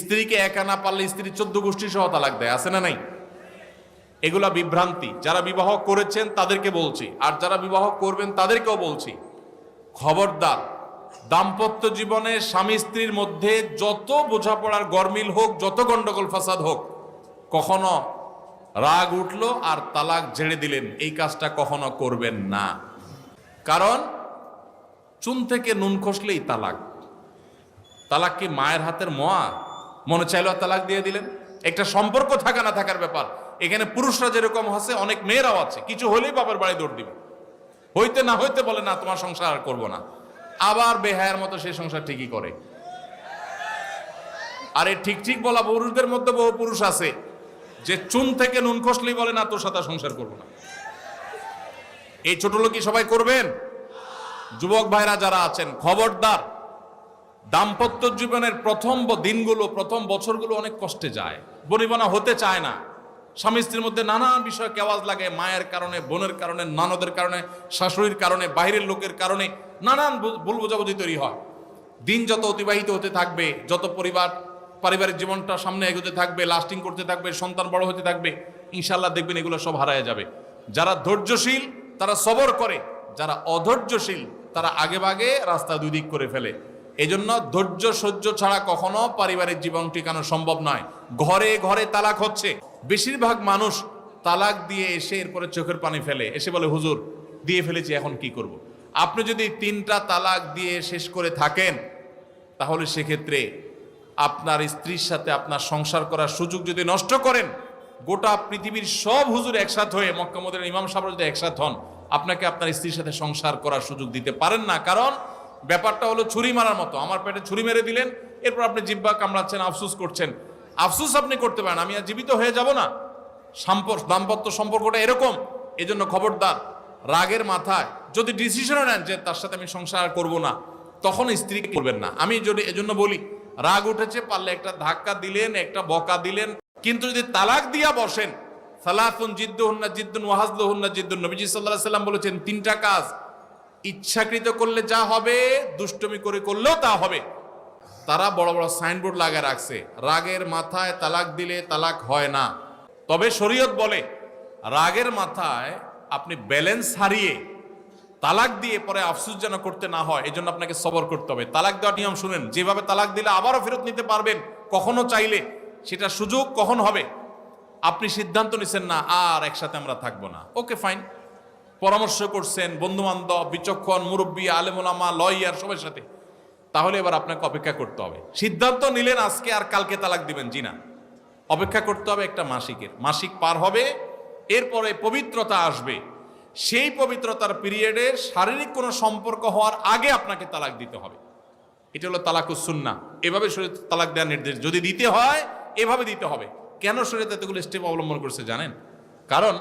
স্ত্রীকে একা না পারলে স্ত্রী চোদ্দ গোষ্ঠী সহ তালাক দেয়, আছে না নাই? এগুলা বিভ্রান্তি। যারা বিবাহ করেছেন তাদেরকে বলছি, আর যারা বিবাহ করবেন তাদেরকেও বলছি, খবরদার, দাম্পত্য জীবনে স্বামী স্ত্রীর মধ্যে যত বোঝাপড়ার গরমিল হোক, যত গন্ডগোল ফাসাদ হোক, কখনো রাগ উঠল আর তালাক ঝেড়ে দিলেন, এই কাজটা কখনো করবেন না। কারণ চুন থেকে নুন খসলেই তালাক। তালাক কি মায়ের হাতের মোয়া? মনে চাইলো তালাক দিয়ে দিলেন। একটা সম্পর্ক থাকা না থাকার ব্যাপার। এখানে পুরুষরা যেরকম আছে, অনেক মেয়েরাও আছে। কিছু হলেই বাবার বাড়ি দৌড় দিবে। হইতে না হইতে বলে, না, তোমার সংসার আর করব না। আবার বেহায়ের মতো সেই সংসার ঠিকই করে। আর এই ঠিক ঠিক বলা, পুরুষদের মধ্যে বহু পুরুষ আছে। যে চুন থেকে নুন খসলেই বলে, না, তোর সাথে সংসার করব না। এই ছোট লোকই সবাই করবেন? যুবক ভাইরা যারা আছেন, খবরদার। দাম্পত্য জীবনের প্রথম দিনগুলো, প্রথম বছরগুলো অনেক কষ্টে যায়। বনিবনা হতে চায় না। স্বামী স্ত্রীর মধ্যে নানান বিষয় কেওয়াজ লাগে, মায়ের কারণে, বোনের কারণে, নানদের কারণে, শাশুড়ির কারণে, বাইরের লোকের কারণে নানান ভুল বোঝাবুঝি তৈরি হয়। দিন যত অতিবাহিত হতে থাকবে, যত পরিবার, পারিবারিক জীবনটা সামনে এগোতে থাকবে লাস্টিং করতে থাকবে, সন্তান বড় হতে থাকবে ইনশাল্লাহ দেখবেন এগুলো সব হারায় যাবে। যারা ধৈর্যশীল, তারা সবর করে, যারা অধৈর্যশীল, তারা আগে ভাগে রাস্তা দুই দিক করে ফেলে। এই জন্য ধৈর্য সহ্য ছাড়া কখনো পারিবারিক জীবন টিকানো সম্ভব নয়। ঘরে ঘরে তালাক হচ্ছে। বেশিরভাগ মানুষ তালাক দিয়ে এসে এরপরে চোখের পানি ফেলে। এসে বলে, হুজুর, দিয়ে ফেলেছি, এখন কি করব। আপনি যদি তিনটা তালাক দিয়ে শেষ করে থাকেন, তাহলে সেক্ষেত্রে আপনার স্ত্রীর সাথে আপনার সংসার করার সুযোগ যদি নষ্ট করেন, গোটা পৃথিবীর সব হুজুর একসাথ হয়ে মক্কামদের ইমাম সাহেব যদি একসাথ হন, আপনাকে আপনার স্ত্রীর সাথে সংসার করার সুযোগ দিতে পারেন না। কারণ ব্যাপারটা হলো ছুরি মারার মতো। আমার পেটে ছুরি মেরে দিলেন, এরপর আপনি জিব্বা কামড়াচ্ছেন, আফসুস করছেন। আফসুস আপনি করতে পারেন, আমি আর জীবিত হয়ে যাব না। দাম্পত্য সম্পর্কটা এরকম, এজন্য খবরদার। রাগের মাথায় যদি ডিসিশনও নেন যে তার সাথে আমি সংসার করব না, তখন স্ত্রীকে করবেন না। আমি যদি এজন্য বলি, রাগ উঠেছে, পারলে একটা ধাক্কা দিলেন, একটা বকা দিলেন, কিন্তু যদি তালাক দিয়া বসেন, সালাতুন জিদ্দুহুন্না জিদ্দুন ওয়াহাজলুহুন্না জিদ্দুন, নবীজি আলাইহি সাল্লাম বলেছেন, তিনটা কাজ ইচ্ছাকৃত করলে যা হবে, দুষ্টমি করে করলেও তা হবে। তারা বড় বড় সাইনবোর্ড লাগায় রাখছে। রাগের মাথায় তালাক দিলে তালাক হয় না। তবে শরীয়ত বলে, রাগের মাথায় আপনি ব্যালেন্স হারিয়ে তালাক দিয়ে পরে আফসুস যেন করতে না হয় এই জন্য আপনাকে সবর করতে হবে। তালাক দেওয়ার নিয়ম শুনেন, যেভাবে তালাক দিলে আবারও ফেরত নিতে পারবেন, কখনো চাইলে। সেটা সুযোগ কখন হবে? আপনি সিদ্ধান্ত নিছেন না, আর একসাথে আমরা থাকব না। ওকে ফাইন পরামর্শ করছেন বন্ধু বান্ধব বিচক্ষণ, মুরব্বী, আলেমুলামা, লয়ার, সবার সাথে। তাহলে এবার আপনাকে অপেক্ষা করতে হবে। সিদ্ধান্ত নিলেন আজকে আর কালকে তালাক দিবেন, জি না। অপেক্ষা করতে হবে একটা মাসিকের। মাসিক পার হবে, এরপরে পবিত্রতা আসবে। সেই পবিত্রতার পিরিয়ডে শারীরিক কোনো সম্পর্ক হওয়ার আগে আপনাকে তালাক দিতে হবে। এটা হলো তালাকুস সুন্না। এভাবে শরীর তালাক দেওয়ার নির্দেশ। যদি দিতে হয়, এভাবে দিতে হবে। কেন শরীরে এতগুলো স্টেপ অবলম্বন করছে জানেন? কারণ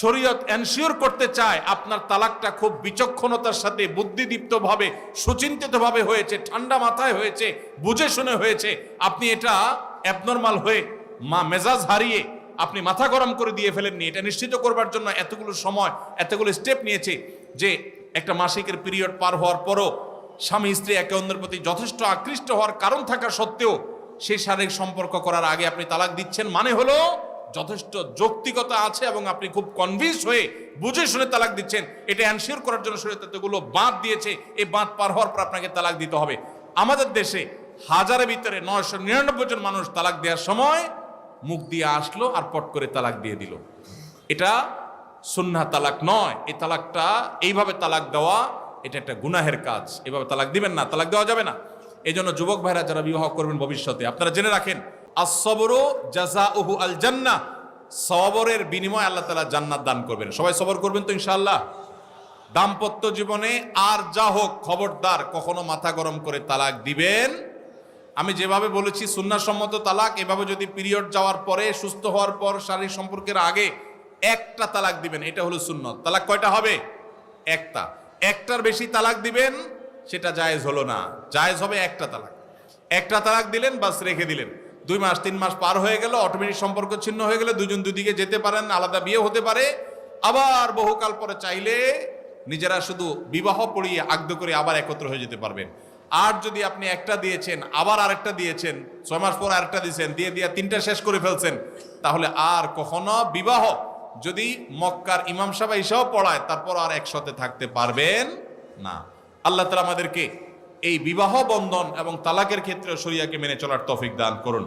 শরীয়ত এনশিওর করতে চায়, আপনার তালাকটা খুব বিচক্ষণতার সাথে, বুদ্ধিদীপ্তভাবে, সুচিন্তিতভাবে হয়েছে, ঠান্ডা মাথায় হয়েছে, বুঝে শুনে হয়েছে, আপনি এটা অ্যাবনর্মাল হয়ে মা মেজাজ হারিয়ে আপনি মাথা গরম করে দিয়ে ফেলেননি, এটা নিশ্চিত করবার জন্য এতগুলো সময়, এতগুলো স্টেপ নিয়েছে যে একটা মাসিকের পিরিয়ড পার হওয়ার পরও স্বামী, স্ত্রী একে অন্যের প্রতি যথেষ্ট আকৃষ্ট হওয়ার কারণ থাকা সত্ত্বেও সেই শারীরিক সম্পর্ক করার আগে আপনি তালাক দিচ্ছেন মানে হলো যথেষ্ট যৌক্তিকতা আছে এবং আপনি খুব কনভিন্স হয়ে বুঝে শুনে তালাক দিচ্ছেন। এটা অ্যানসিওর করার জন্য শরীর এতগুলো বাঁধ দিয়েছে। এই বাঁধ পার হওয়ার পর আপনাকে তালাক দিতে হবে। আমাদের দেশে হাজারের ভিতরে নয়শো নিরানব্বই জন মানুষ তালাক দেওয়ার সময় মুখ দিয়ে আসলো আর পট করে তালাক দিয়ে দিল। এটা সুন্না তালাক নয়। এই তালাকটা এইভাবে তালাক দেওয়া, এটা একটা গুনাহের কাজ। এভাবে তালাক দিবেন না, তালাক দেওয়া যাবে না। এই জন্য যুবক ভাইরা যারা বিবাহ করবেন ভবিষ্যতে, আপনারা জেনে রাখেন আসবরু জাজা উহু আল জান্না সবরের বিনিময় আল্লাহ তালা জান্নাত দান করবেন। সবাই সবর করবেন তো ইনশাআল্লাহ? দাম্পত্য জীবনে আর যা হোক খবরদার কখনো মাথা গরম করে তালাক দিবেন। আমি যেভাবে বলেছি, সুন্নাসম্মত তালাক, এভাবে যদি পিরিয়ড যাওয়ার পরে, সুস্থ হওয়ার পর, শারীরিক সম্পর্কের আগে একটা তালাক দিবেন, এটা হলো সুন্নত। তালাক কয়টা হবে? একটা। একটার বেশি তালাক দিবেন, সেটা জায়েজ হলো না। জায়েজ হবে একটা তালাক। একটা তালাক দিলেন, বাস রেখে দিলেন। দুই মাস, তিন মাস পার হয়ে গেল অটোমেটিক সম্পর্ক ছিন্ন হয়ে গেলে দুজন দুদিকে যেতে পারেন, আলাদা বিয়ে হতে পারে। আবার বহুকাল পরে চাইলে নিজেরা শুধু বিবাহ পড়িয়ে আগ্ধ করে আবার একত্র হয়ে যেতে পারবেন। আর যদি আপনি একটা দিয়েছেন, আবার আরেকটা দিয়েছেন, ছয় মাস পর আরেকটা দিয়েছেন, দিয়ে দিয়ে তিনটা শেষ করে ফেলছেন, তাহলে আর কখনো বিবাহ যদি মক্কার ইমাম সাহেব এসেও পড়ায়, তারপর আর একসাথে থাকতে পারবেন না। আল্লাহ তালা আমাদেরকে এই বিবাহ বন্ধন এবং তালাকের ক্ষেত্রে শরিয়াকে মেনে চলার তফিক দান করুন।